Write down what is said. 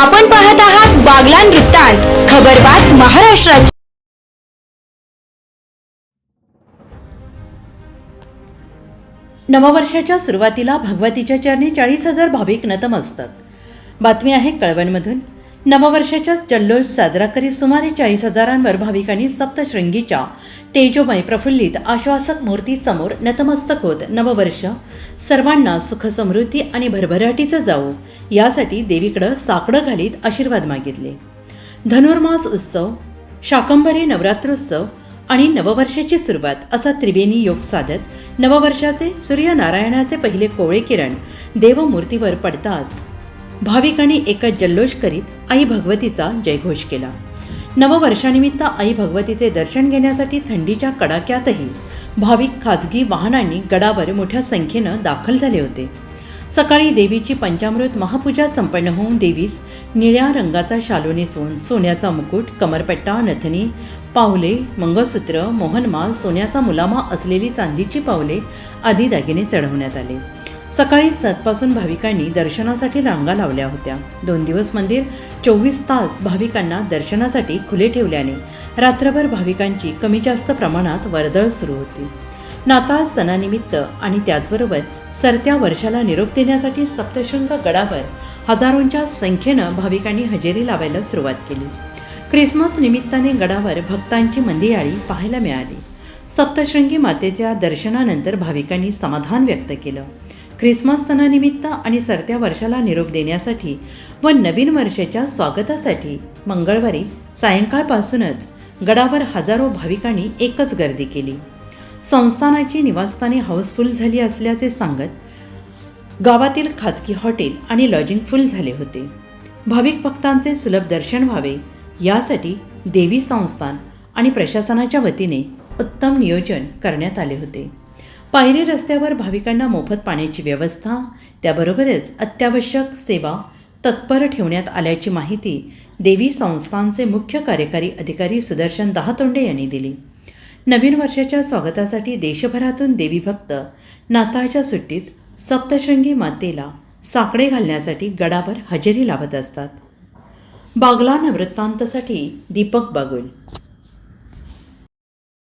आपण पाहत आहात बागलान वृत्तांत खबरबात महाराष्ट्राची. नववर्षाच्या सुरुवातीला भगवतीच्या चरणी चाळीस हजार भाविक नतमस्तक. बातमी आहे कळवणमधून. नववर्षाचा जल्लोष साजरा करीत सुमारे चाळीस हजारांवर भाविकांनी सप्तशृंगीच्या तेजोमय प्रफुल्लित आश्वासक मूर्तीसमोर नतमस्तक होत नववर्ष सर्वांना सुख समृद्धी आणि भरभराटीचं जाऊ यासाठी देवीकडं साकडं घालीत आशीर्वाद मागितले. धनुर्मास उत्सव शाकंभरी नवरात्रोत्सव आणि नववर्षाची सुरुवात असा त्रिवेणी योग साधत नववर्षाचे सूर्यनारायणाचे पहिले कोवळे किरण देवमूर्तीवर पडताच भाविकांनी एकच जल्लोष करीत आई भगवतीचा जयघोष केला. नववर्षानिमित्त आई भगवतीचे दर्शन घेण्यासाठी थंडीच्या कडाक्यातही भाविक खाजगी वाहनांनी गडावर मोठ्या संख्येनं दाखल झाले होते. सकाळी देवीची पंचामृत महापूजा संपन्न होऊन देवीस निळ्या रंगाचा शालू नेसून सोन्याचा मुकुट कमरपट्टा नथनी पावले मंगळसूत्र मोहनमाल सोन्याचा मुलामा असलेली चांदीची पावले आदी दागिने चढवण्यात आले. सकाळी सातपासून भाविकांनी दर्शनासाठी रांगा लावल्या होत्या. दोन दिवस मंदिर चोवीस तास भाविकांना दर्शनासाठी खुले ठेवल्याने रात्रभर भाविकांची कमी जास्त प्रमाणात वर्दळ सुरू होती. नाताळ सणानिमित्त आणि त्याचबरोबर सरत्या वर्षाला निरोप देण्यासाठी सप्तशृंग गडावर हजारोंच्या संख्येनं भाविकांनी हजेरी लावायला सुरुवात केली. ख्रिसमस निमित्ताने गडावर भक्तांची मंदियाळी पाहायला मिळाली. सप्तशृंगी मातेच्या दर्शनानंतर भाविकांनी समाधान व्यक्त केलं. ख्रिसमस सणानिमित्त आणि सरत्या वर्षाला निरोप देण्यासाठी व नवीन वर्षाच्या स्वागतासाठी मंगळवारी सायंकाळपासूनच गडावर हजारो भाविकांनी एकच गर्दी केली. संस्थानाची निवासस्थाने हाऊसफुल झाली असल्याचे सांगत गावातील खाजगी हॉटेल आणि लॉजिंग फुल झाले होते. भाविक भक्तांचे सुलभ दर्शन व्हावे यासाठी देवी संस्थान आणि प्रशासनाच्या वतीने उत्तम नियोजन करण्यात आले होते. पायरी रस्त्यावर भाविकांना मोफत पाण्याची व्यवस्था त्याबरोबरच अत्यावश्यक सेवा तत्पर ठेवण्यात आल्याची माहिती देवी संस्थांचे मुख्य कार्यकारी अधिकारी सुदर्शन दहातोंडे यांनी दिली. नवीन वर्षाच्या स्वागतासाठी देशभरातून देवीभक्त नाताळच्या सुट्टीत सप्तशृंगी मातेला साकडे घालण्यासाठी गडावर हजेरी लावत असतात. बागला नवृत्तांतसाठी दीपक बागुल